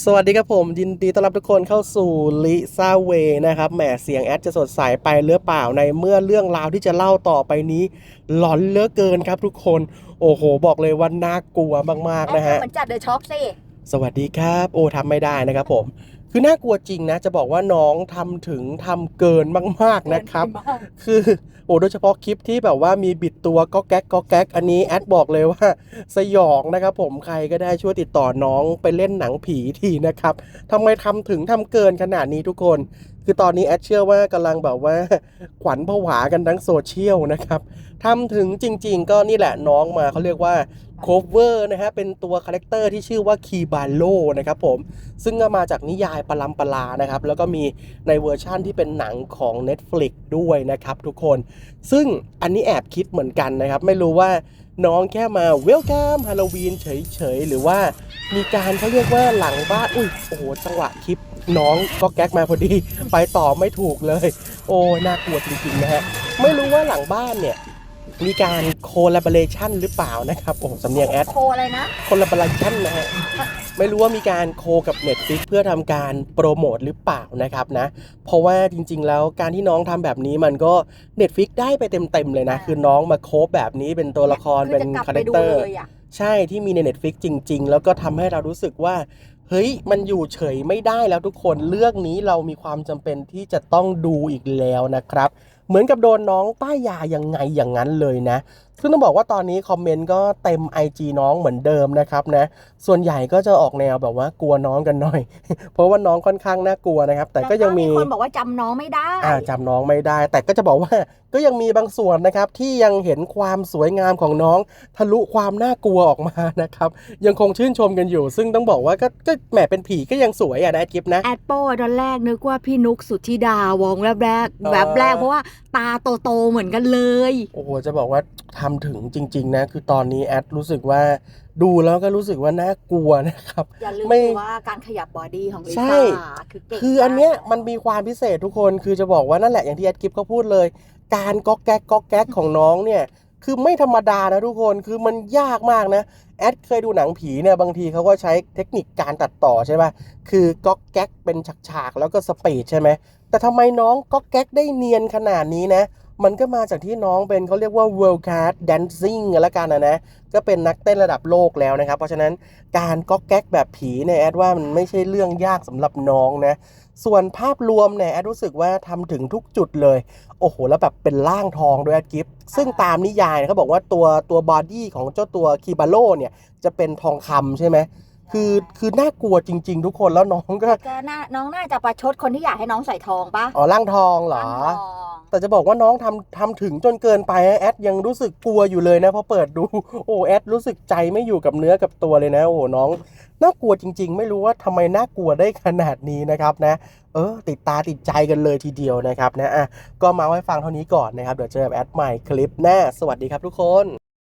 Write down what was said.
สวัสดีครับผม ยินดีต้อนรับทุกคนเข้าสู่ลิซ่าเวนะครับแหมเสียงแอดจะสดใสไปหรือเปล่าในเมื่อเรื่องราวที่จะเล่าต่อไปนี้ หลอนเหลือเกินครับทุกคน โอ้โห บอกเลยว่าน่ากลัวมากๆนะฮะเหมือนจัดเดอะช็อคสิ สวัสดีครับ โอ้ทำไม่ได้นะครับผม คือน่ากลัวจริงนะ จะบอกว่าน้องทำถึงทำเกินมากๆนะครับ คือโอ้โดยเฉพาะคลิปที่แบบว่ามีบิดตัวก็แก๊กก็แก๊กอันนี้แอดบอกเลยว่า สยองนะครับผมใครก็ได้ช่วยติดต่อน้องไปเล่นหนังผีทีนะครับทำไมทำถึงทำเกินขนาดนี้ทุกคน คือตอนนี้แอดเชื่อว่ากำลังแบบว่า ขวัญผวากันทั้งโซเชียลนะครับทำถึงจริง ๆ ก็นี่แหละน้องมาเขาเรียกว่า โคเวอร์นะฮะเป็นตัวคาแรคเตอร์ที่ชื่อว่าคีบาโลนะครับผมซึ่งก็มาจากนิยายปลัมปลานะครับ แล้วก็มีในเวอร์ชั่นที่เป็นหนังของ Netflix ด้วยนะครับทุกคน ซึ่งอันนี้แอบคิดเหมือนกันนะครับ ไม่รู้ว่าน้องแค่มาเวลคัมฮาโลวีนเฉยๆ หรือว่ามีการเขาเรียกว่าหลังบ้านอุ้ยโอ้โหจังหวะคลิปน้องก็แก๊กมาพอดี ไปต่อไม่ถูกเลย โอ้น่ากลัวจริงๆนะฮะไม่รู้ว่าหลังบ้านเนี่ย มีการโคลาบอเรชันหรือเปล่านะครับ โอ้โหสำเนียงแอดโคอะไรนะคนละบรัชันนะฮะ ไม่รู้ว่ามีการโคกับ Netflix เพื่อทำการโปรโมทหรือเปล่านะครับนะ เพราะว่าจริง ๆ แล้วการที่น้องทำแบบนี้มันก็ Netflix ได้ไปเต็ม ๆ เลยนะอ่าคือน้องมาโคฟแบบนี้เป็นตัวละครคือเป็นจะกลับคาไปแรคดูเตอร์เลยอะใช่ที่มีใน Netflix จริง ๆ แล้วก็ทำให้เรารู้สึกว่าเฮ้ย มันอยู่เฉยไม่ได้แล้วทุกคน เรื่องนี้เรามีความจำเป็นที่จะต้องดูอีกแล้วนะครับ เหมือนกับโดนน้องป้ายยายังไงอย่างนั้นเลยนะซึ่งต้องบอกว่าตอนนี้คอมเมนต์ก็เต็ม IG น้องเหมือนเดิมนะครับนะ ส่วนใหญ่ก็จะออกแนวแบบว่ากลัวน้องกันหน่อย เพราะว่าน้องค่อนข้างน่ากลัวนะครับ แต่ก็ยังมีคนบอกว่าจำน้องไม่ได้อ่าจำน้องไม่ได้ แต่ก็จะบอกว่าก็ยังมีบางส่วนนะครับที่ยังเห็นความสวยงามของน้องทะลุความน่ากลัวออกมานะครับ ยังคงชื่นชมกันอยู่ ซึ่งต้องบอกว่าก็ก็แหมเป็นผีก็ยังสวยอะนะกิฟนะแอดโป้ตอนแรกนึกว่าพี่นุกสุธิดาวงแวบแรกเออแวบแรกเพราะว่าตาโตๆเหมือนกันเลย โอ้โหจะบอกว่า ทำถึงจริง ๆ นะ คือตอนนี้แอดรู้สึกว่าดูแล้วก็รู้สึกว่าน่ากลัวนะครับ อย่าลืมไม่ว่าการขยับบอดี้ของลิใช่ซ่าคือเก่งคืออันเนี้ยากมันมีความพิเศษทุกคนคือจะบอกว่านั่นแหละอย่างที่แอดกิฟเขาพูดเลย การก๊อกแก๊กก๊อกแก๊กของน้องเนี่ยคือไม่ธรรมดานะทุกคนคือมันยากมากนะแอดเคยดูหนังผีเนี่ยบางทีเขาก็ใช้เทคนิคการตัดต่อใช่ป่ะคือก๊อกแก๊กเป็นฉากๆแล้วก็สปีดใช่ไหมแต่ทำไมน้องก๊อกแก๊กได้เนียนขนาดนี้นะ มันก็มาจากที่น้องเป็นเขาเรียกว่า world class dancing กันละกันนะนะ ก็เป็นนักเต้นระดับโลกแล้วนะครับ เพราะฉะนั้นการก๊อกแก๊กแบบผีเนี่ยแอดว่ามันไม่ใช่เรื่องยากสำหรับน้องนะ ส่วนภาพรวมเนี่ยแอดรู้สึกว่าทำถึงทุกจุดเลย โอ้โห แล้วแบบเป็นร่างทองด้วยแอดกิฟต์ซึ่งตามนิยายเขาบอกว่าตัวตัวบอดี้ของเจ้าตัวคีบาโลเนี่ยจะเป็นทองคำใช่ไหมคือคือน่ากลัวจริง ๆ ทุกคนแล้วน้องก็ก็น่าน้องน่าจะประชดคนที่อยากให้น้องใส่ทองปะอ๋อร่างทองเหรอตั้งทอง แต่จะบอกว่าน้องทำทำถึงจนเกินไปนะแอดยังรู้สึกกลัวอยู่เลยนะพอเปิดดูโอ้แอดรู้สึกใจไม่อยู่กับเนื้อกับตัวเลยนะโอ้โหน้องน่ากลัวจริง ๆ ไม่รู้ว่าทำไมน่ากลัวได้ขนาดนี้นะครับนะเออติดตาติดใจกันเลยทีเดียวนะครับนะอะก็มาไว้ฟังเท่านี้ก่อนนะครับเดี๋ยวเจอกับแอดใหม่คลิปหน้าสวัสดีครับทุกคน